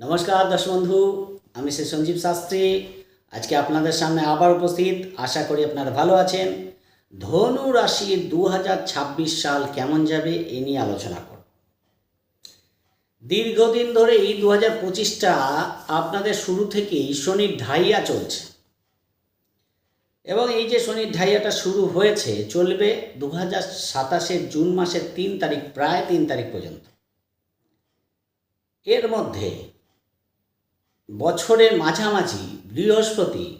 নমস্কার দর্শক বন্ধু আমি শ্রী সঞ্জীব শাস্ত্রী। আজকে আপনাদের সামনে আবার উপস্থিত। আশা করি আপনারা ভালো আছেন। ধনু রাশির দু সাল কেমন যাবে এ নিয়ে আলোচনা করব। দীর্ঘদিন ধরে এই দু হাজার পঁচিশটা আপনাদের শুরু থেকেই শনির ঢাইয়া চলছে। এবং এই যে শনির ঢাইয়াটা শুরু হয়েছে, চলবে দু হাজার সাতাশের জুন মাসের তিন তারিখ, প্রায় তিন তারিখ পর্যন্ত। এর মধ্যে বছরের মাঝামাঝি বৃহস্পতি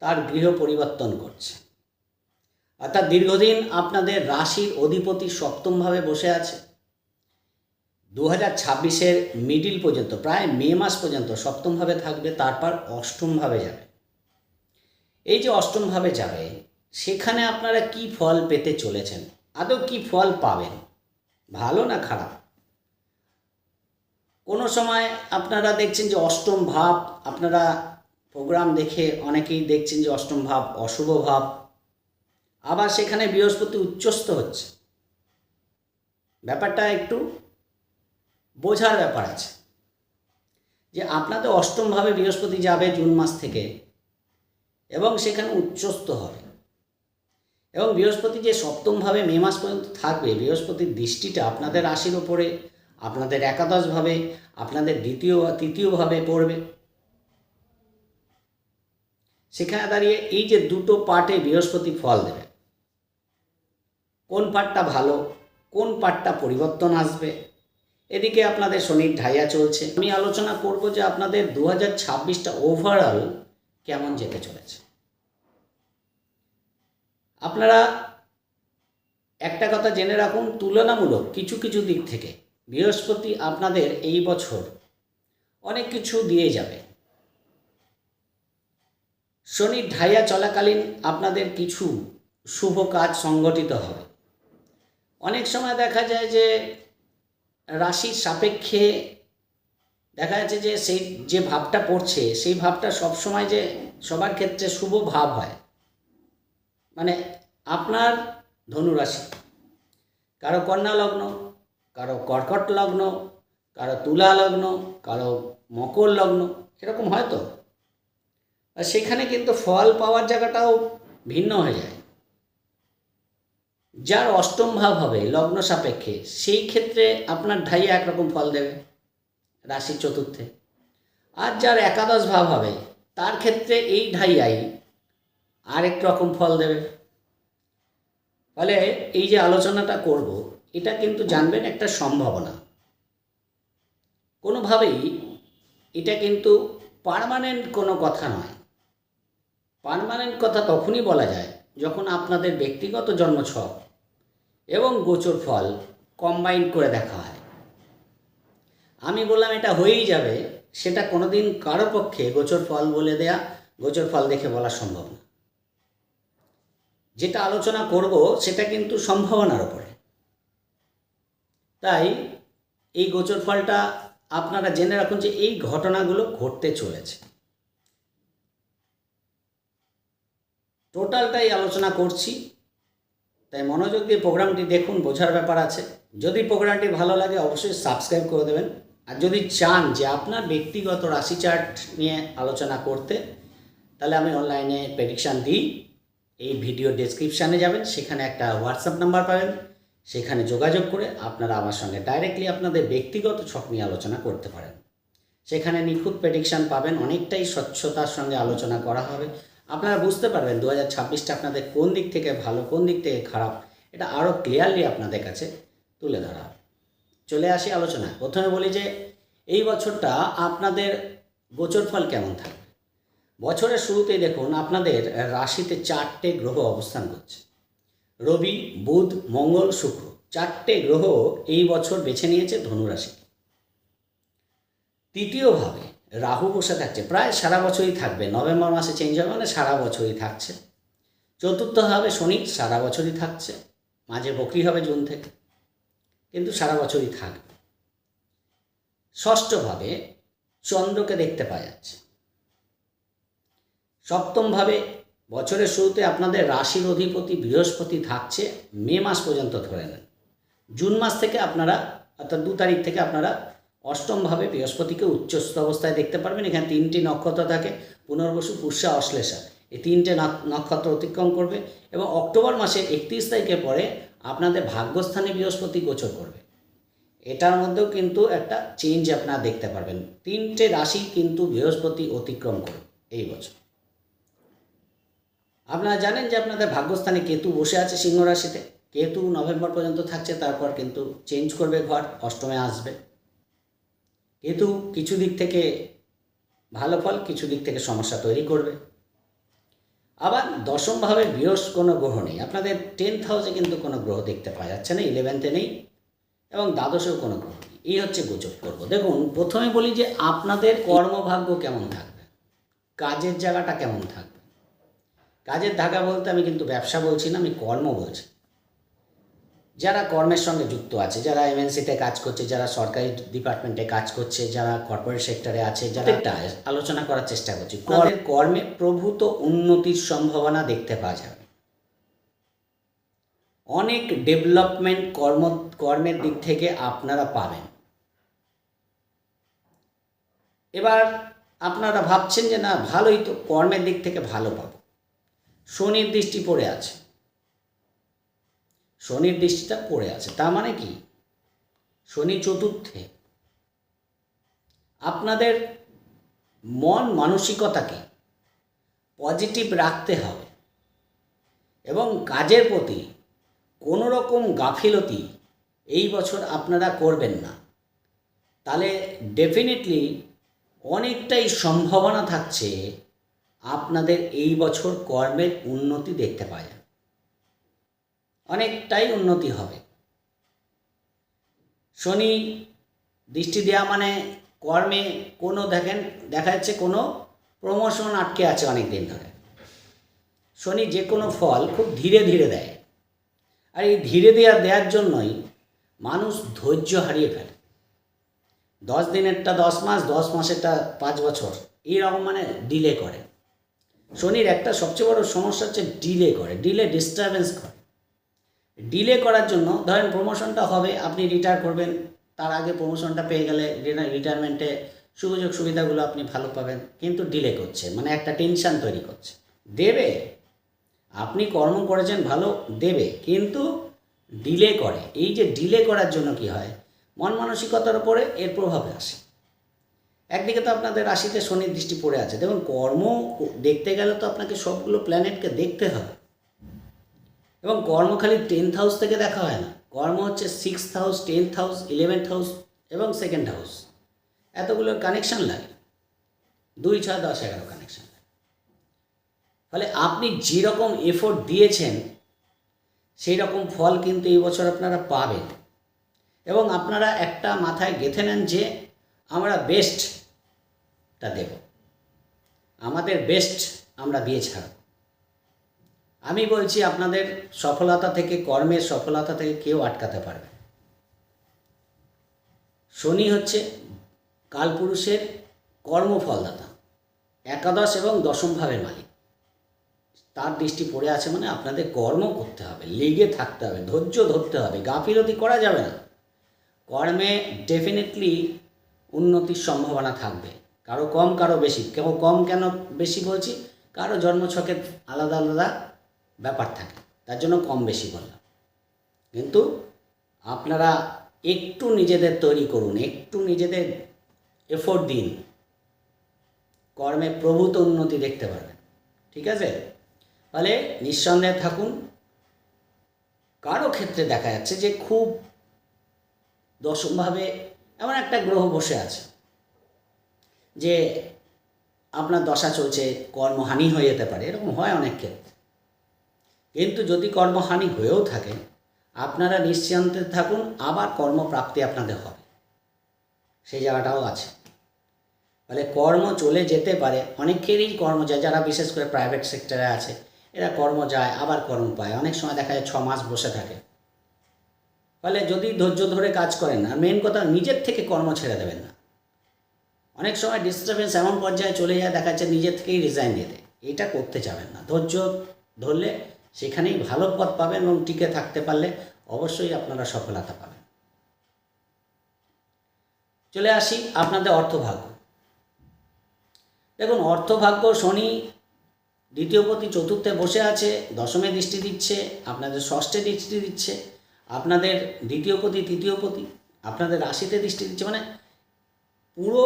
তার গৃহ পরিবর্তন করছে। অর্থাৎ দীর্ঘদিন আপনাদের রাশির অধিপতি সপ্তমভাবে বসে আছে। দু হাজার ছাব্বিশের মিডিল পর্যন্ত, প্রায় মে মাস পর্যন্ত সপ্তমভাবে থাকবে, তারপর অষ্টমভাবে যাবে। এই যে অষ্টমভাবে যাবে, সেখানে আপনারা কি ফল পেতে চলেছেন? আদৌ কি ফল পাবেন? ভালো না খারাপ? কোনো সময় আপনারা দেখছেন যে অষ্টম ভাব, আপনারা প্রোগ্রাম দেখে অনেকেই দেখছেন যে অষ্টম ভাব, অশুভ ভাব, আবার সেখানে বৃহস্পতি উচ্চস্ত হচ্ছে। ব্যাপারটা একটু বোঝার ব্যাপার আছে। যে আপনাদের অষ্টমভাবে বৃহস্পতি যাবে জুন মাস থেকে এবং সেখানে উচ্চস্ত হবে। এবং বৃহস্পতি যে সপ্তমভাবে মে মাস পর্যন্ত থাকবে, বৃহস্পতির দৃষ্টিটা আপনাদের রাশির ওপরে আপনাদের একাদশভাবে, আপনাদের দ্বিতীয় তৃতীয়ভাবে পড়বে। সেখানে দাঁড়িয়ে এই যে দুটো পার্টে বৃহস্পতি ফল দেবে, কোন পার্টটা ভালো, কোন পার্টটা পরিবর্তন আসবে, এদিকে আপনাদের শনির ঢাইয়া চলছে। আমি আলোচনা করব যে আপনাদের দু হাজার ছাব্বিশটা ওভারঅল কেমন যেতে চলেছে। আপনারা একটা কথা জেনে রাখুন, তুলনামূলক কিছু কিছু দিক থেকে। বৃহস্পতি আপনাদের এই বছর অনেক কিছু দিয়ে যাবে। শনির ঢাইয়া চলাকালীন আপনাদের কিছু শুভ কাজ সংগঠিত হবে। অনেক সময় দেখা যায় যে রাশির সাপেক্ষে দেখা যাচ্ছে যে সেই যে ভাবটা পড়ছে, সেই ভাবটা সবসময় যে সবার ক্ষেত্রে শুভ ভাব হয়। মানে আপনার ধনুরাশি, কারও কন্যা লগ্ন কারও কর্কট লগ্ন, কারও তুলা লগ্ন, কারও মকর লগ্ন, এরকম হয় তো? আর সেখানে কিন্তু ফল পাওয়ার জায়গাটাও ভিন্ন হয়ে যায়। যার অষ্টম ভাব হবে লগ্ন সাপেক্ষে, সেই ক্ষেত্রে আপনার ঢাইয়া একরকম ফল দেবে রাশির চতুর্থে। আর যার একাদশ ভাব হবে, তার ক্ষেত্রে এই ঢাইয়াই আরেক রকম ফল দেবে। ফলে এই যে আলোচনাটা করব এটা কিন্তু জানবেন একটা সম্ভাবনা। কোনোভাবেই এটা কিন্তু পারমানেন্ট কোনো কথা নয়। পারমানেন্ট কথা তখনই বলা যায় যখন আপনাদের ব্যক্তিগত জন্মছক এবং গোচর ফল কম্বাইন করে দেখা হয়। আমি বললাম এটা হয়েই যাবে, সেটা কোনোদিন কারও পক্ষে গোচর ফল বলে দেয়া, গোচর ফল দেখে বলা সম্ভব না। যেটা আলোচনা করব, সেটা কিন্তু সম্ভাবনার উপরে। তাই এই গোচর ফলটা আপনারা জেনে রাখুন যে এই ঘটনাগুলো ঘটতে চলেছে। টোটালটাই আলোচনা করছি। তাই মনোযোগ দিয়ে প্রোগ্রামটি দেখুন, বোঝার ব্যাপার আছে। যদি প্রোগ্রামটি ভালো লাগে, অবশ্যই সাবস্ক্রাইব করে দেবেন। আর যদি চান যে আপনার ব্যক্তিগত রাশি চার্ট নিয়ে আলোচনা করতে, তাহলে আমি অনলাইনে প্রেডিকশান দিই। এই ভিডিও ডেসক্রিপশানে যাবেন, সেখানে একটা হোয়াটসঅ্যাপ নাম্বার পাবেন। সেখানে যোগাযোগ করে আপনারা আমার সঙ্গে ডাইরেক্টলি আপনাদের ব্যক্তিগত ছক নিয়ে আলোচনা করতে পারেন। সেখানে নিখুঁত প্রেডিকশান পাবেন, অনেকটাই স্বচ্ছতার সঙ্গে আলোচনা করা হবে। আপনারা বুঝতে পারবেন দু হাজার ছাব্বিশটা আপনাদের কোন দিক থেকে ভালো, কোন দিক থেকে খারাপ, এটা আরও ক্লিয়ারলি আপনাদের কাছে তুলে ধরা। চলে আসি আলোচনা। প্রথমে বলি যে, এই বছরটা আপনাদের গোচর ফল কেমন থাকবে? বছরের শুরুতেই দেখুন, আপনাদের রাশিতে চারটে গ্রহ অবস্থান করছে। রবি, বুধ, মঙ্গল, শুক্র। চারটে গ্রহ এই বছর বেছে নিয়েছে ধনুরাশি। তৃতীয়ভাবে রাহু বসে থাকছে। প্রায় সারা বছরই থাকবে। নভেম্বর মাসে চেঞ্জ হবে মানে সারা বছরই থাকছে। চতুর্থভাবে শনি, সারা বছরই থাকছে। মাঝে বকরি হবে জুন থেকে। কিন্তু সারা বছরই থাকবে। ষষ্ঠভাবে চন্দ্রকে দেখতে পাওয়া যাচ্ছে। সপ্তমভাবে বছরের শুরুতে আপনাদের রাশির অধিপতি বৃহস্পতি থাকছে মে মাস পর্যন্ত ধরে নেন। জুন মাস থেকে আপনারা, অর্থাৎ দু তারিখ থেকে আপনারা অষ্টমভাবে বৃহস্পতিকে উচ্চস্থ অবস্থায় দেখতে পারবেন। এখানে তিনটি নক্ষত্র থাকে, পুনর্বসু, পুষ্যা, অশ্লেষা। এই তিনটে নক্ষত্র অতিক্রম করবে এবং অক্টোবর মাসে একত্রিশ তারিখের পরে আপনাদের ভাগ্যস্থানে বৃহস্পতি গোচর করবে। এটার মধ্যেও কিন্তু একটা চেঞ্জ আপনারা দেখতে পারবেন। তিনটে রাশি কিন্তু বৃহস্পতি অতিক্রম করবে এই বছর। আপনারা জানেন যে আপনাদের ভাগ্যস্থানে কেতু বসে আছে সিংহ রাশিতে। কেতু নভেম্বর পর্যন্ত থাকছে, তারপর কিন্তু চেঞ্জ করবে ঘর, অষ্টমে আসবে। কেতু কিছু দিক থেকে ভালো ফল, কিছু দিক থেকে সমস্যা তৈরি করবে। আবার দশমভাবে বৃহস্প কোনো গ্রহ নেই। আপনাদের টেন্থ হাউসে কিন্তু কোনো গ্রহ দেখতে পাওয়া যাচ্ছে না ইলেভেন্থে নেই, এবং দ্বাদশেও কোনো গ্রহ নেই। এই হচ্ছে গোচর করব। দেখুন, প্রথমে বলি যে আপনাদের কর্মভাগ্য কেমন থাকবে? কাজের জায়গাটা কেমন থাকবে? কাজের ধাগা বলতে আমি কিন্তু ব্যবসা বলছি না আমি কর্ম বলছি। যারা কর্মের সঙ্গে যুক্ত আছে যারা এমএনসিতে কাজ করছে যারা সরকারি ডিপার্টমেন্টে কাজ করছে যারা কর্পোরেট সেক্টরে আছে যারা একটা আলোচনা করার চেষ্টা করছি কর্মের কর্মে প্রভূত উন্নতির সম্ভাবনা দেখতে পাওয়া যাবে। অনেক ডেভেলপমেন্ট কর্ম কর্মের দিক থেকে আপনারা পাবেন। এবার আপনারা ভাবছেন যে না ভালোই তো কর্মের দিক থেকে ভালো পাবো। শনির দৃষ্টি পড়ে আছে। শনির দৃষ্টিটা পড়ে আছে। তার মানে কি? শনি চতুর্থে। আপনাদের মন মানসিকতাকে পজিটিভ রাখতে হবে এবং কাজের প্রতি কোনো রকম গাফিলতি এই বছর আপনারা করবেন না। তাহলে ডেফিনেটলি অনেকটাই সম্ভাবনা থাকছে আপনাদের এই বছর কর্মের উন্নতি দেখতে পাওয়া যাবে অনেকটাই উন্নতি হবে। শনি দৃষ্টি দেওয়া মানে কর্মে কোনো দেখেন, দেখা যাচ্ছে কোনো প্রমোশন আটকে আছে অনেক দিন ধরে। শনি যে কোনো ফল খুব ধীরে ধীরে দেয়। আর এই ধীরে দেওয়া দেওয়ার জন্যই মানুষ ধৈর্য হারিয়ে ফেলে। দশ দিনেরটা দশ মাস, দশ মাসেরটা পাঁচ বছর, এইরকম মানে ডিলে করে। শনির একটা সবচেয়ে বড় সমস্যা হচ্ছে ডিলে করে ডিলে ডিস্টারবেন্স করে। ডিলে করার জন্য ধরেন প্রমোশনটা হবে, আপনি রিটায়ার করবেন, তার আগে প্রমোশনটা পেয়ে গেলে রিটায়ারমেন্টে সুযোগ সুবিধাগুলো আপনি ভালো পাবেন, কিন্তু ডিলে করছে মানে একটা টেনশান তৈরি করছে। দেবে, আপনি কর্ম করেছেন ভালো, দেবে, কিন্তু ডিলে করে। এই যে ডিলে করার জন্য কি হয়? মন মানসিকতার উপরে এর প্রভাব আসে। একদিকে তো আপনাদের রাশিতে শনির দৃষ্টি পড়ে আছে। দেখুন, কর্ম দেখতে গেলে তো আপনাকে সবগুলো প্ল্যানেটকে দেখতে হবে। এবং কর্ম খালি টেন্থ হাউস থেকে দেখা হয় না। কর্ম হচ্ছে sixth house tenth house eleventh house এবং সেকেন্ড হাউস এতগুলোর কানেকশান লাগে। দুই, ছয়, দশ, এগারো কানেকশান লাগে। ফলে আপনি যেরকম এফোর্ট দিয়েছেন সেই রকম ফল কিন্তু এই বছর আপনারা পাবেন। এবং আপনারা একটা মাথায় গেঁথে নেন যে, আমরা বেস্টটা দেব। আমাদের বেস্ট আমরা দিয়ে ছাড়ব। আমি বলছি আপনাদের সফলতা থেকে, কর্মের সফলতা থেকে কেউ আটকাতে পারবে শনি হচ্ছে কালপুরুষের কর্মফলদাতা, একাদশ এবং দশম ভাবের মালিক। তার দৃষ্টি পড়ে আছে মানে আপনাদের কর্ম করতে হবে, লেগে থাকতে হবে, ধৈর্য ধরতে হবে, গাফিলতি করা যাবে না। কর্মে ডেফিনেটলি উন্নতির সম্ভাবনা থাকবে। কারও কম, কারও বেশি। কেউ কম কেন বেশি বলছি? কারও জন্মছকের আলাদা আলাদা ব্যাপার থাকে। তার জন্য কম বেশি বললাম। কিন্তু আপনারা একটু নিজেদের তৈরি করুন, একটু নিজেদের এফোর্ট দিন। কর্মে প্রভূত উন্নতি দেখতে পারবেন। ঠিক আছে? ফলে নিঃসন্দেহে থাকুন। কারও ক্ষেত্রে দেখা যাচ্ছে যে খুব দশমভাবে এমন একটা গ্রহ বসে আছে। যে আপনার দশা চলছে, কর্মহানি হয়ে যেতে পারে, এরকম হয় অনেক ক্ষেত্রে। কিন্তু যদি কর্মহানি হয়েও থাকে, আপনারা নিশ্চিন্তে থাকুন, আবার কর্মপ্রাপ্তি আপনাদের হবে। সেই জায়গাটাও আছে। ফলে কর্ম চলে যেতে পারে, অনেকেরই কর্ম যায়, যারা বিশেষ করে প্রাইভেট সেক্টরে আছে, এরা কর্ম যায়, আবার কর্ম পায়। অনেক সময় দেখা যায় ছ মাস বসে থাকে। ফলে যদি ধৈর্য ধরে কাজ করেন, আর মেন কথা নিজের থেকে কর্ম ছেড়ে দেবেন না। অনেক সময় ডিস্টারবেন্স এমন পর্যায়ে চলে যায়, দেখা যাচ্ছে নিজের থেকেই রিজাইন দিয়ে দেয় এটা করতে যাবেন না। ধৈর্য ধরলে সেখানেই ভালো পথ পাবেন এবং টিকে থাকতে পারলে অবশ্যই আপনারা সফলতা পাবেন। চলে আসি আপনাদের অর্থভাগ্য। দেখুন, অর্থভাগ্য শনি দ্বিতীয় পতি চতুর্থে বসে আছে, দশমে দৃষ্টি দিচ্ছে, আপনাদের ষষ্ঠে দৃষ্টি দিচ্ছে, আপনাদের দ্বিতীয় পতি, তৃতীয় পতি, আপনাদের রাশিতে দৃষ্টি দিচ্ছে মানে পুরো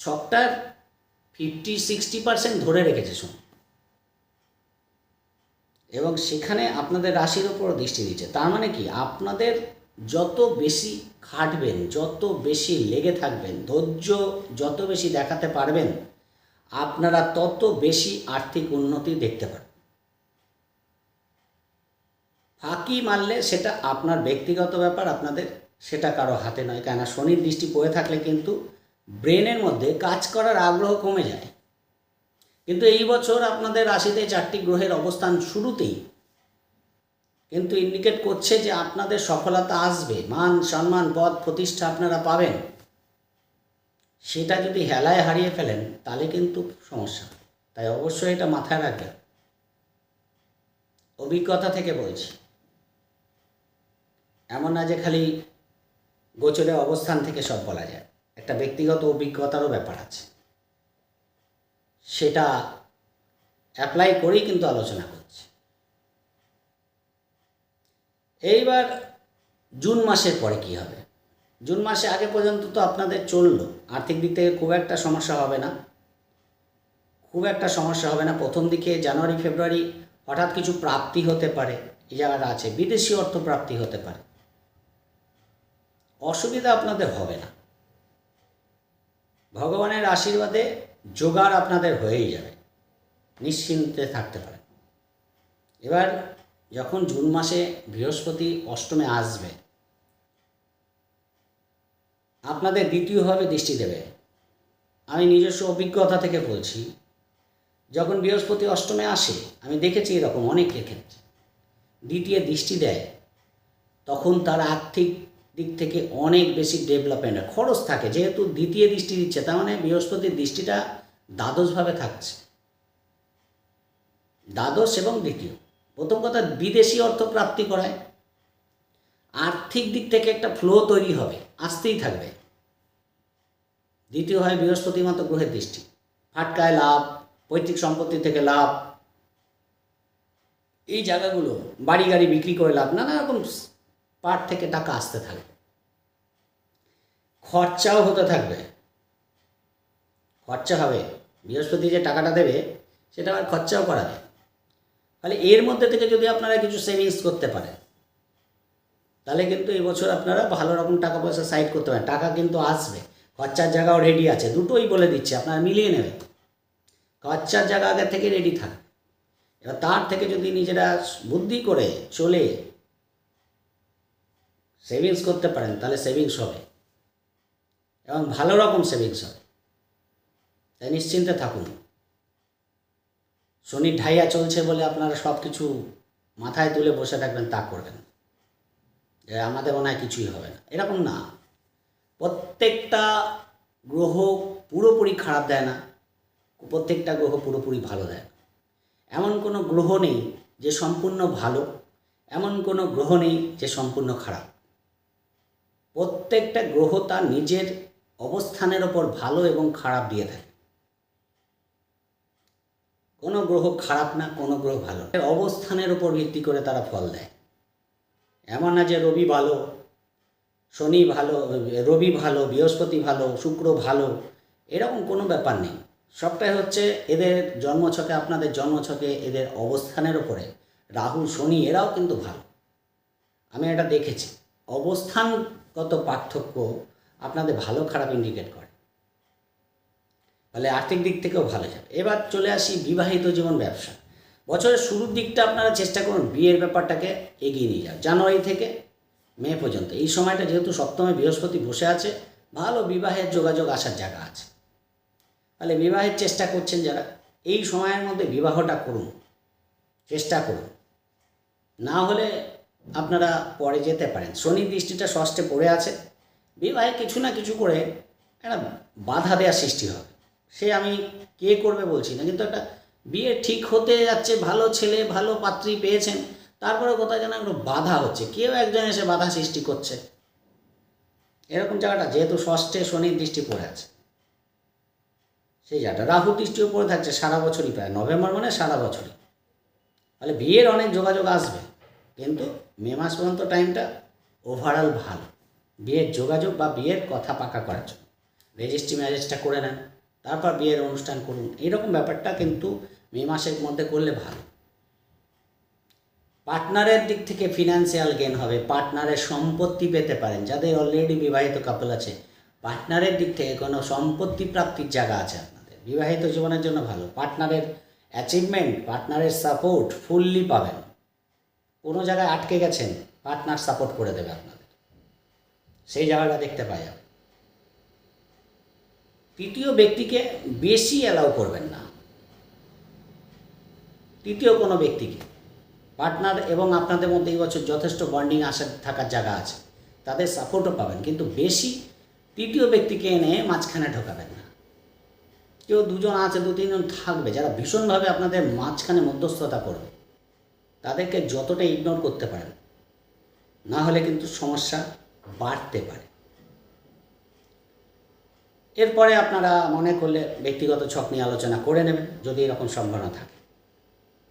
ছকটার ফিফটি সিক্সটি পার্সেন্ট ধরে রেখেছে শনি এবং সেখানে আপনাদের রাশির ওপর দৃষ্টি দিচ্ছে। তার মানে কি? আপনাদের যত বেশি খাটবেন, যত বেশি লেগে থাকবেন, ধৈর্য যত বেশি দেখাতে পারবেন, আপনারা তত বেশি আর্থিক উন্নতি দেখতে পারবেন ফাঁকি মারলে সেটা আপনার ব্যক্তিগত ব্যাপার, আপনাদের সেটা কারও হাতে নয়। কেননা শনির দৃষ্টি পড়ে থাকলে কিন্তু ব্রেনের মধ্যে কাজ করার আগ্রহ কমে যায়। কিন্তু এই বছর আপনাদের রাশিতে চারটি গ্রহের অবস্থান শুরুতেই কিন্তু ইন্ডিকেট করছে যে আপনাদের সফলতা আসবে। মান, সম্মান, পদ, প্রতিষ্ঠা আপনারা পাবেন। সেটা যদি হেলায় হারিয়ে ফেলেন, তাহলে কিন্তু সমস্যা। তাই অবশ্যই এটা মাথায় রাখবেন। অভিজ্ঞতা থেকে বলছি। এমন না যে খালি গোচরে অবস্থান থেকে সব বলা যায়। একটা ব্যক্তিগত অভিজ্ঞতারও ব্যাপার আছে। সেটা অ্যাপ্লাই করেই কিন্তু আলোচনা করছি। এইবার জুন মাসের পরে কি হবে? জুন মাসে আগে পর্যন্ত তো আপনাদের চলল। আর্থিক দিক থেকে খুব একটা সমস্যা হবে না। খুব একটা সমস্যা হবে না। প্রথম দিকে জানুয়ারি, ফেব্রুয়ারি হঠাৎ কিছু প্রাপ্তি হতে পারে এই জায়গাটা আছে। বিদেশি অর্থ প্রাপ্তি হতে পারে। অসুবিধা আপনাদের হবে না। ভগবানের আশীর্বাদে জোগাড় আপনাদের হয়েই যাবে। নিশ্চিন্তে থাকতে পারেন। এবার যখন জুন মাসে বৃহস্পতি অষ্টমে আসবে, আপনাদের দ্বিতীয়ভাবে দৃষ্টি দেবে। আমি নিজস্ব অভিজ্ঞতা থেকে বলছি, যখন বৃহস্পতি অষ্টমে আসে, আমি দেখেছি এরকম অনেকের ক্ষেত্রে। দ্বিতীয় দৃষ্টি দেয়, তখন তার আর্থিক দিক থেকে অনেক বেশি ডেভেলপমেন্ট খরচ থাকে, যেহেতু দ্বিতীয় দৃষ্টি দিচ্ছে, তার মানে বৃহস্পতির দৃষ্টিটা দ্বাদশভাবে থাকছে। দ্বাদশ এবং দ্বিতীয়। প্রথম কথা, বিদেশি অর্থ প্রাপ্তি করায়। আর্থিক দিক থেকে একটা ফ্লো তৈরি হবে, আসতেই থাকবে। দ্বিতীয় হয় বৃহস্পতি মতো গ্রহের দৃষ্টি। ফাটকায় লাভ, পৈতৃক সম্পত্তি থেকে লাভ। এই জায়গাগুলো, বাড়ি গাড়ি বিক্রি করে লাভ, নানা রকম পার্ট থেকে টাকা আসতে থাকবে। খরচাও হতে থাকবে। খরচা হবে। বৃহস্পতি যে টাকাটা দেবে, সেটা আবার খরচাও করাবে তাহলে এর মধ্যে থেকে যদি আপনারা কিছু সেভিংস করতে পারেন, তাহলে কিন্তু এবছর আপনারা ভালো রকম টাকা পয়সা সাইড করতে পারেন। টাকা কিন্তু আসবে। খরচার জায়গাও রেডি আছে। দুটোই বলে দিচ্ছে, আপনারা মিলিয়ে নেবেন। খরচার জায়গা আগে থেকে রেডি থাকে। এবার তার থেকে যদি নিজেরা বুদ্ধি করে চলে সেভিংস করতে পারেন, তাহলে সেভিংস হবে। এবং ভালো রকম সেভিংস হবে। তাই নিশ্চিন্তে থাকুন। শনি ঢাইয়া চলছে বলে আপনারা সব কিছু মাথায় তুলে বসে থাকবেন, তা করবেন যে আমাদের মনে হয় কিছুই হবে না। এরকম না। প্রত্যেকটা গ্রহ পুরোপুরি খারাপ দেয় না। প্রত্যেকটা গ্রহ পুরোপুরি ভালো দেয় না। এমন কোনো গ্রহ নেই যে সম্পূর্ণ ভালো, এমন কোনো গ্রহ নেই যে সম্পূর্ণ খারাপ। প্রত্যেকটা গ্রহ তার নিজের অবস্থানের ওপর ভালো এবং খারাপ দিয়ে থাকে। কোনো গ্রহ খারাপ না, কোনো গ্রহ ভালো। অবস্থানের উপর ভিত্তি করে তারা ফল দেয়। এমন না যে রবি ভালো, শনি ভালো, রবি ভালো, বৃহস্পতি ভালো, শুক্র ভালো, এরকম কোনো ব্যাপার নেই। সবটাই হচ্ছে এদের জন্মছকে, আপনাদের জন্মছকে এদের অবস্থানের ওপরে। রাহু শনি, এরাও কিন্তু ভালো। আমি এটা দেখেছি। অবস্থানগত পার্থক্য আপনাদের ভালো খারাপ ইন্ডিকেট করে। ফলে আর্থিক দিক থেকেও ভালো যাবে। এবার চলে আসি বিবাহিত জীবন ব্যবসা। বছরের শুরুর দিকটা আপনারা চেষ্টা করুন বিয়ের ব্যাপারটাকে এগিয়ে নিয়ে যান জানুয়ারি থেকে মে পর্যন্ত। এই সময়টা যেহেতু সপ্তমে বৃহস্পতি বসে আছে, ভালো বিবাহের যোগাযোগ আসার জায়গা আছে। তাহলে বিবাহের চেষ্টা করছেন যারা, এই সময়ের মধ্যে বিবাহটা করুন। চেষ্টা করুন। না হলে আপনারা পরে যেতে পারেন। শনি দৃষ্টিটা ষষ্ঠে পড়ে আছে। বিবাহে কিছু না কিছু করে একটা বাধা দেওয়ার সৃষ্টি হবে। সে আমি কে করবে বলছি না, কিন্তু একটা বিয়ে ঠিক হতে যাচ্ছে, ভালো ছেলে, ভালো পাত্রী পেয়েছেন, তারপরে কোথায় যেন একটু বাধা হচ্ছে। কেউ একজন এসে বাধা সৃষ্টি করছে। এরকম জায়গাটা, যেহেতু ষষ্ঠে শনির দৃষ্টি পড়ে আছে। সেই জায়গাটা, রাহু দৃষ্টিও পড়ে থাকছে সারা বছরই প্রায়। নভেম্বর মানে সারা বছরই। তাহলে বিয়ের অনেক যোগাযোগ আসবে। কিন্তু মে মাস পর্যন্ত টাইমটা ওভারঅল ভালো। বিয়ের যোগাযোগ বা বিয়ের কথা পাকা করার জন্য। রেজিস্ট্রি ম্যারেজটা করে নেন, তারপর বিয়ের অনুষ্ঠান করুন এইরকম ব্যাপারটা কিন্তু মে মাসের মধ্যে করলে ভালো। পার্টনারের দিক থেকে ফিনান্সিয়াল গেন হবে পার্টনারের সম্পত্তি পেতে পারেন, যাদের অলরেডি বিবাহিত কাপল আছে। পার্টনারের দিক থেকে কোনো সম্পত্তি প্রাপ্তির জায়গা আছে আপনাদের। বিবাহিত জীবনের জন্য ভালো। পার্টনারের অ্যাচিভমেন্ট পার্টনারের সাপোর্ট ফুললি পাবেন। কোনো জায়গায় আটকে গেছেন পার্টনার সাপোর্ট করে দেবে আপনাদের। সেই জায়গাটা দেখতে পাই তৃতীয় ব্যক্তিকে বেশি অ্যালাউ করবেন না। তৃতীয় কোনো ব্যক্তিকে। পার্টনার এবং আপনাদের মধ্যে এই বছর যথেষ্ট বন্ডিং আসার থাকার জায়গা আছে। তাদের সাপোর্টও পাবেন, কিন্তু বেশি তৃতীয় ব্যক্তিকে এনে মাঝখানে ঢোকাবেন না। কেউ দুজন আছে দু তিনজন থাকবে, যারা ভীষণভাবে আপনাদের মাঝখানে মধ্যস্থতা করবে। তাদেরকে যতটা ইগনোর করতে পারেন, না হলে কিন্তু সমস্যা বাড়তে পারে। এরপরে আপনারা মনে করলে ব্যক্তিগত ছক নিয়ে আলোচনা করে নেবেন, যদি এরকম সম্ভাবনা থাকে।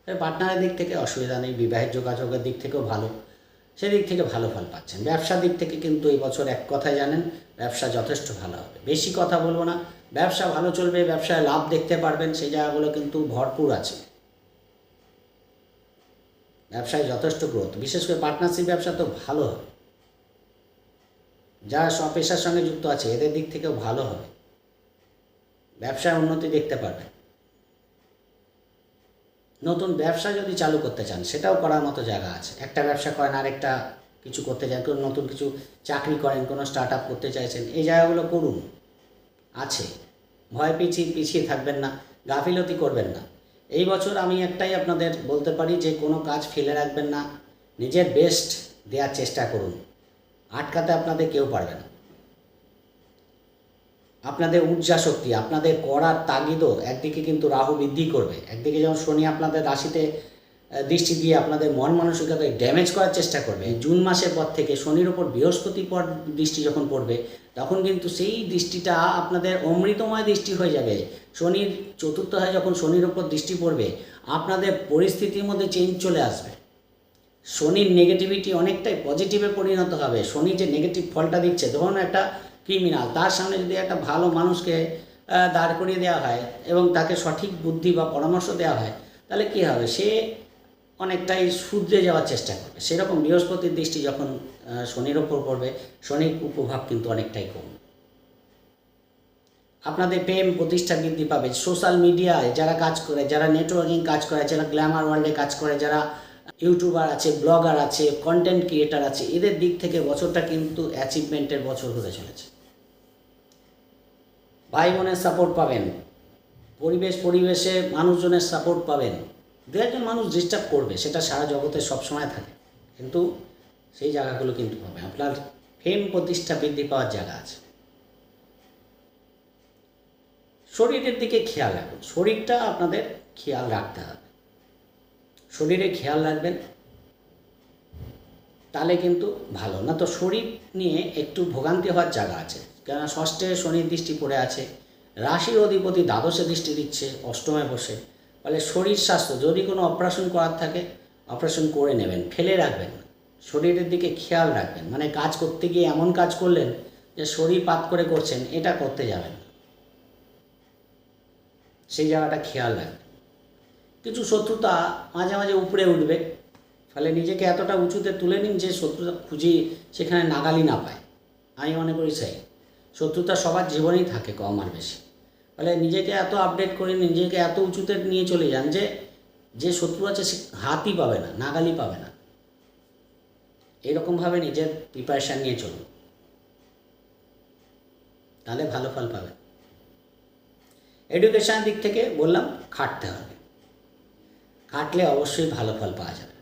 পার্টনারের দিক থেকে অসুবিধা নেই, বিবাহের যোগাযোগের দিক থেকেও ভালো। সেদিক থেকে ভালো ফল পাচ্ছেন। ব্যবসার দিক থেকে কিন্তু এই বছর এক কথায় জানেন, ব্যবসা যথেষ্ট ভালো হবে। বেশি কথা বলব না, ব্যবসা ভালো চলবে, ব্যবসায় লাভ দেখতে পারবেন, সেই জায়গাগুলো কিন্তু ভরপুর আছে। ব্যবসায় যথেষ্ট গ্রোথ বিশেষ করে পার্টনারশিপ ব্যবসা তো ভালো হবে। যারা সব পেশার সঙ্গে যুক্ত আছে, এদের দিক থেকেও ভালো হবে। ব্যবসায় উন্নতি দেখতে পারবেন। নতুন ব্যবসা যদি চালু করতে চান, সেটাও করার মতো জায়গা আছে। একটা ব্যবসা করেন, আরেকটা কিছু করতে চান, কেউ নতুন কিছু চাকরি করেন, কোনো স্টার্ট আপ করতে চাইছেন, এই জায়গাগুলো করুন। আছে। ভয় পিছিয়ে পিছিয়ে থাকবেন না, গাফিলতি করবেন না। এই বছর আমি একটাই আপনাদের বলতে পারি যে কোনো কাজ ফেলে রাখবেন না। নিজের বেস্ট দেওয়ার চেষ্টা করুন। আটকাতে আপনাদের কেউ পারবে না। আপনাদের ঊর্জা শক্তি, আপনাদের করার তাগিদও একদিকে কিন্তু রাহু বৃদ্ধি করবে। একদিকে যেমন শনি আপনাদের রাশিতে দৃষ্টি দিয়ে আপনাদের মন মানসিকতায় ড্যামেজ করার চেষ্টা করবে। জুন মাসের পর থেকে শনির ওপর বৃহস্পতি পর দৃষ্টি যখন পড়বে তখন কিন্তু সেই দৃষ্টিটা আপনাদের অমৃতময় দৃষ্টি হয়ে যাবে। শনির চতুর্থ হয় যখন শনির ওপর দৃষ্টি পড়বে, আপনাদের পরিস্থিতির মধ্যে চেঞ্জ চলে আসবে। শনির নেগেটিভিটি অনেকটাই পজিটিভে পরিণত হবে। শনি যে নেগেটিভ ফলটা দিচ্ছে, ধরুন একটা ক্রিমিনাল তার সামনে যদি একটা ভালো মানুষকে দাঁড় করিয়ে দেওয়া হয় এবং তাকে সঠিক বুদ্ধি বা পরামর্শ দেওয়া হয়, তাহলে কী হবে? সে অনেকটাই শুধরে যাওয়ার চেষ্টা করবে। সেরকম বৃহস্পতির দৃষ্টি যখন শনির ওপর পড়বে, শনির কুপ্রভাব কিন্তু অনেকটাই কম। আপনাদের প্রেম প্রতিষ্ঠা বৃদ্ধি পাবে। সোশ্যাল মিডিয়ায় যারা কাজ করে, যারা নেটওয়ার্কিং কাজ করে, যারা গ্ল্যামার ওয়ার্ল্ডে কাজ করে, যারা ইউটিউবার আছে, ব্লগার আছে কন্টেন্ট ক্রিয়েটার আছে, এদের দিক থেকে বছরটা কিন্তু অ্যাচিভমেন্টের বছর হতে চলেছে। ভাই বোনের সাপোর্ট পাবেন। পরিবেশ পরিবেশে মানুষজনের সাপোর্ট পাবেন। দু একজন মানুষ ডিস্টার্ব করবে, সেটা সারা জগতে সবসময় থাকে। কিন্তু সেই জায়গাগুলো কিন্তু পাবে আপনার ফেম প্রতিষ্ঠা বৃদ্ধি পাওয়ার জায়গা আছে। শরীরের দিকে খেয়াল রাখুন। শরীরটা আপনাদের খেয়াল রাখতে হবে। শরীরে খেয়াল রাখবেন, তাহলে কিন্তু ভালো। না তো শরীর নিয়ে একটু ভোগান্তি হওয়ার জায়গা আছে। কেননা ষষ্ঠে শনির দৃষ্টি পড়ে আছে। রাশির অধিপতি দ্বাদশে দৃষ্টি দিচ্ছে, অষ্টমে বসে। ফলে শরীর স্বাস্থ্য, যদি কোনো অপারেশন করার থাকে অপারেশন করে নেবেন, ফেলে রাখবেন শরীরের দিকে খেয়াল রাখবেন। মানে কাজ করতে গিয়ে এমন কাজ করলেন যে শরীর পাত করে করছেন, এটা করতে যাবেন সেই জায়গাটা খেয়াল রাখবেন। কিছু শত্রুতা মাঝে মাঝে উপরে উঠবে। ফলে নিজেকে এতটা উঁচুতে তুলে নিন যে শত্রুতা খুঁজি সেখানে নাগালি না পায়। আমি মনে করি সেই। শত্রুতা সবার জীবনেই থাকে কম আর বেশি। ফলে নিজেকে এত আপডেট করে নিজেকে এত উঁচুতে নিয়ে চলে যান যে যে শত্রু আছে সে হাতই পাবে না নাগালি পাবে না। এরকমভাবে নিজের প্রিপারেশান নিয়ে চলুন। তাহলে ভালো ফল পাবে। এডুকেশান দিক থেকে বললাম, খাটতে হবে। খাটলে অবশ্যই ভালো ফল পাওয়া যাবে।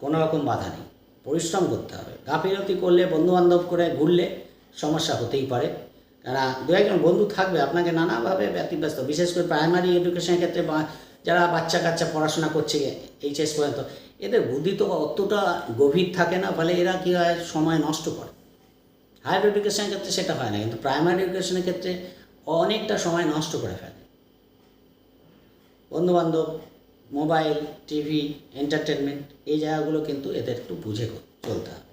কোনো রকম বাধা নেই। পরিশ্রম করতে হবে। গাফিলতি করলে, বন্ধুবান্ধব করে ঘুরলে সমস্যা হতেই পারে। কারণ দু একজন বন্ধু থাকবে, আপনাকে নানাভাবে ব্যতিব্যস্ত, বিশেষ করে প্রাইমারি এডুকেশনের ক্ষেত্রে বা যারা বাচ্চা কাচ্চা পড়াশোনা করছে এইচএস পর্যন্ত, এদের বুদ্ধি তো অতটা গভীর থাকে না, ফলে এরা কী হয়, সময় নষ্ট করে। হায়ার এডুকেশনের ক্ষেত্রে সেটা হয় না, কিন্তু প্রাইমারি এডুকেশনের ক্ষেত্রে অনেকটা সময় নষ্ট করে ফেলে। বন্ধুবান্ধব মোবাইল টিভি এন্টারটেনমেন্ট এই জায়গাগুলো কিন্তু এদের একটু বুঝে চলতে হবে।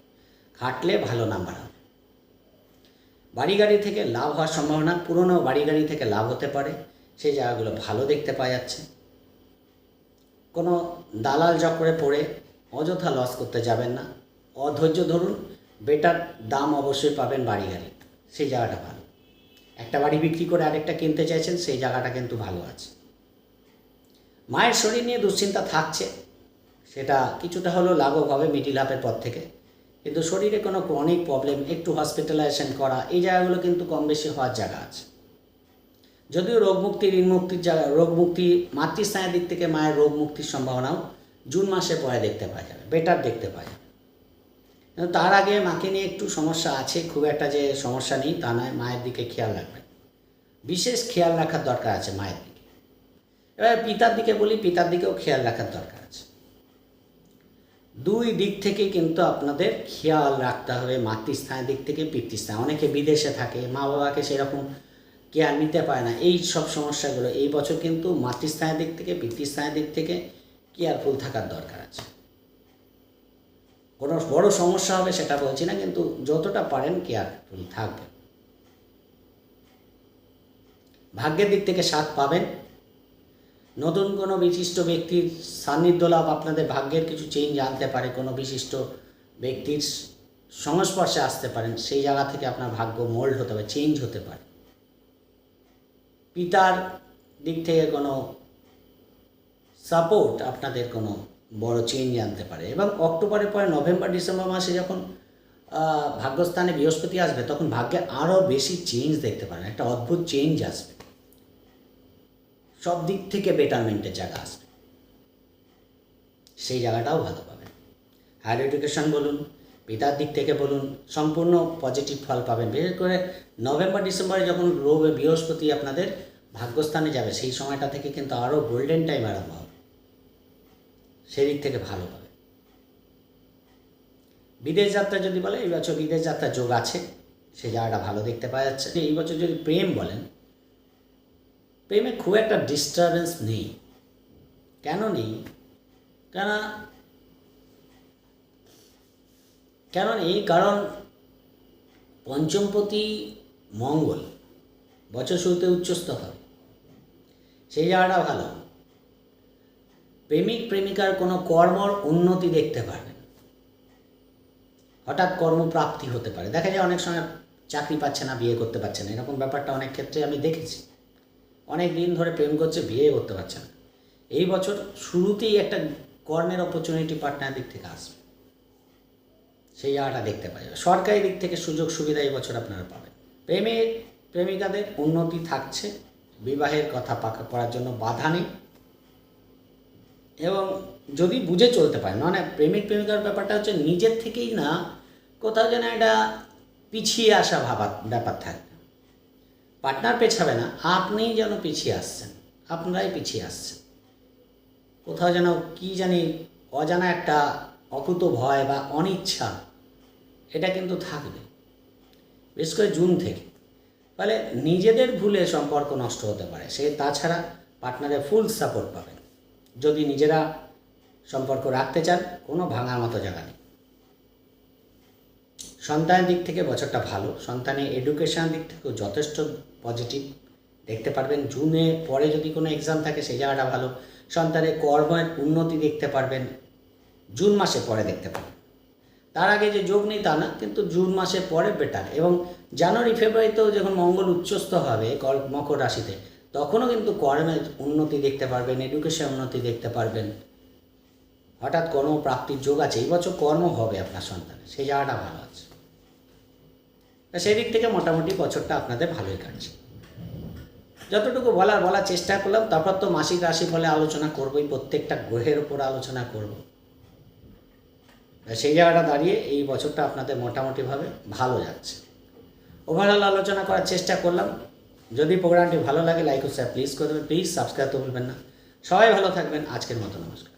খাটলে ভালো নাম্বার হবে। বাড়ি গাড়ি থেকে লাভ হওয়ার সম্ভাবনা, পুরনো বাড়ি গাড়ি থেকে লাভ হতে পারে। সেই জায়গাগুলো ভালো দেখতে পাওয়া যাচ্ছে। কোনো দালাল চক্রে পড়ে অযথা লস করতে যাবেন না। অধৈর্য ধরুন বেটার দাম অবশ্যই পাবেন বাড়ি গাড়ি সেই জায়গাটা ভালো। একটা বাড়ি বিক্রি করে আরেকটা কিনতে চাইছেন, সেই জায়গাটা কিন্তু ভালো আছে। মায়ের শরীর নিয়ে দুশ্চিন্তা থাকছে। সেটা কিছুটা হলেও লাঘব হবে মিডিল আপের পর থেকে। কিন্তু শরীরে কোনো ক্রনিক প্রবলেম একটু হসপিটালাইজেশন করা, এই জায়গাগুলো কিন্তু কম বেশি হওয়ার জায়গা আছে। যদিও রোগ মুক্তি, ঋণ মুক্তির জায়গা, রোগ মুক্তি মাতৃস্থানের দিক থেকে মায়ের রোগ মুক্তির সম্ভাবনাও জুন মাসে পরে দেখতে পাওয়া যাবে বেটার দেখতে পাওয়া যাবে। তার আগে মাকে নিয়ে একটু সমস্যা আছে, খুব একটা যে সমস্যা নেই, তা নয়, মায়ের দিকে খেয়াল রাখবেন বিশেষ খেয়াল রাখার দরকার আছে মায়ের দিকে। এবার পিতার দিকে বলি, পিতার দিকেও খেয়াল রাখার দরকার আছে। দুই দিক থেকে কিন্তু আপনাদের খেয়াল রাখতে হবে, মাতৃস্থানের দিক থেকে পিতৃস্থান। অনেকে বিদেশে থাকে মা বাবাকে সেরকম কেয়ার নিতে পারে না। এই সব সমস্যাগুলো, এই বছর কিন্তু মাতৃস্থানের দিক থেকে, পিতৃস্থানের দিক থেকে কেয়ারফুল থাকার দরকার আছে। কোনো বড় সমস্যা হবে সেটা বলছি না, কিন্তু যতটা পারেন কেয়ারফুল থাকবেন। ভাগ্যের দিক থেকে সাথ পাবেন। নতুন কোনো বিশিষ্ট ব্যক্তির সান্নিধ্য লাভ আপনাদের ভাগ্যের কিছু চেঞ্জ আনতে পারে, কোনো বিশিষ্ট ব্যক্তির সংস্পর্শে আসতে পারেন, সেই জায়গা থেকে আপনার ভাগ্য মোল্ড হতে পারে চেঞ্জ হতে পারে। পিতার দিক থেকে কোনো সাপোর্ট আপনাদের কোনো বড় চেঞ্জ আনতে পারে এবং অক্টোবরের পরে নভেম্বর, ডিসেম্বর মাসে যখন ভাগ্যস্থানে বৃহস্পতি আসবে, তখন ভাগ্যে আরও বেশি চেঞ্জ দেখতে পারেন, একটা অদ্ভুত চেঞ্জ আসবে। সব দিক থেকে বেটারমেন্টের জায়গা আসবে সেই জায়গাটাও ভালো পাবেন। হায়ার এডুকেশন বলুন, পিতার দিক থেকে বলুন, সম্পূর্ণ পজিটিভ ফল পাবেন। বিশেষ করে নভেম্বর ডিসেম্বরে যখন রোবে, বৃহস্পতি আপনাদের ভাগ্যস্থানে যাবে, সেই সময়টা থেকে কিন্তু আরও গোল্ডেন টাইম আরম্ভ হবে। সেই দিক থেকে ভালো পাবে বিদেশ যাত্রা যদি বলে এই বছর বিদেশ যাত্রার যোগ আছে, সেই জায়গাটা ভালো দেখতে পাওয়া যাচ্ছে। এই বছর যদি প্রেম বলেন প্রেমে খুব একটা ডিস্টারবেন্স নেই। কেন নেই? কেন কেন নেই কারণ পঞ্চমপতি মঙ্গল বছর শুরুতে উচ্চস্থ হবে সেই জায়গাটা ভালো। প্রেমিক প্রেমিকার কোনো কর্মর উন্নতি দেখতে পারবেন। হঠাৎ কর্মপ্রাপ্তি হতে পারে। দেখা যায় অনেক সময় চাকরি পাচ্ছে না, বিয়ে করতে পারছে না। এরকম ব্যাপারটা অনেক ক্ষেত্রে আমি দেখেছি। অনেক দিন ধরে প্রেম করছে বিয়ে করতে পারছে না। এই বছর শুরুতেই একটা কর্মের অপরচুনিটি পার্টনার দিক থেকে আসবে। সেই জায়গাটা দেখতে যাবে সরকারি দিক থেকে সুযোগ সুবিধা এই বছর আপনারা পাবেন। প্রেমের প্রেমিকাদের উন্নতি থাকছে, বিবাহের কথা পাকা করার জন্য বাধা নেই। এবং যদি বুঝে চলতে পারেন মানে প্রেমিক, প্রেমিকার ব্যাপারটা হচ্ছে নিজের থেকেই না, কোথাও যেন একটা পিছিয়ে আসা ভাবার ব্যাপার থাকবে পার্টনার পেছাবে না আপনিই যেন পিছিয়ে আসছেন, আপনারাই পিছিয়ে আসছেন। কোথাও যেন কি জানি অজানা একটা অকুত ভয় বা অনিচ্ছা, এটা কিন্তু থাকবে। বিশেষ করে জুন থেকে। ফলে নিজেদের ভুলে সম্পর্ক নষ্ট হতে পারে, সে তাছাড়া পার্টনারের ফুল সাপোর্ট পাবেন। যদি নিজেরা সম্পর্ক রাখতে চান, কোনো ভাঙার মতো জায়গা নেই। সন্তানের দিক থেকে বছরটা ভালো। সন্তানের এডুকেশান দিক থেকেও যথেষ্ট পজিটিভ দেখতে পারবেন জুনে পরে যদি কোনো এক্সাম থাকে, সেই জায়গাটা ভালো। সন্তানের কর্মের উন্নতি দেখতে পারবেন জুন মাসে পরে দেখতে পারবেন। তার আগে যে যোগ নেই তা না, কিন্তু জুন মাসে পরে বেটার এবং জানুয়ারি, ফেব্রুয়ারিতেও যখন মঙ্গল উচ্চস্থ হবে কর- মকর রাশিতে, তখনও কিন্তু কর্মের উন্নতি দেখতে পারবেন এডুকেশন উন্নতি দেখতে পারবেন। হঠাৎ কর্মপ্রাপ্তির যোগ আছে, এই বছর কর্ম হবে আপনার সন্তানের, সেই জায়গাটা ভালো আছে। সেই দিক থেকে মোটামুটি বছরটা আপনাদের ভালোই কাটছে। যতটুকু বলার বলার চেষ্টা করলাম, তারপর তো মাসিক রাশি ফলে আলোচনা করবোই, প্রত্যেকটা গ্রহের উপর আলোচনা করব। সেই জায়গাটা দাঁড়িয়ে এই বছরটা আপনাদের মোটামুটিভাবে ভালো যাচ্ছে। ওভারঅল আলোচনা করার চেষ্টা করলাম। যদি প্রোগ্রামটি ভালো লাগে লাইক ও শেয়ার প্লিজ করে দেবেন। প্লিজ সাবস্ক্রাইব তো ভুলবেন না। সবাই ভালো থাকবেন। আজকের মতো নমস্কার।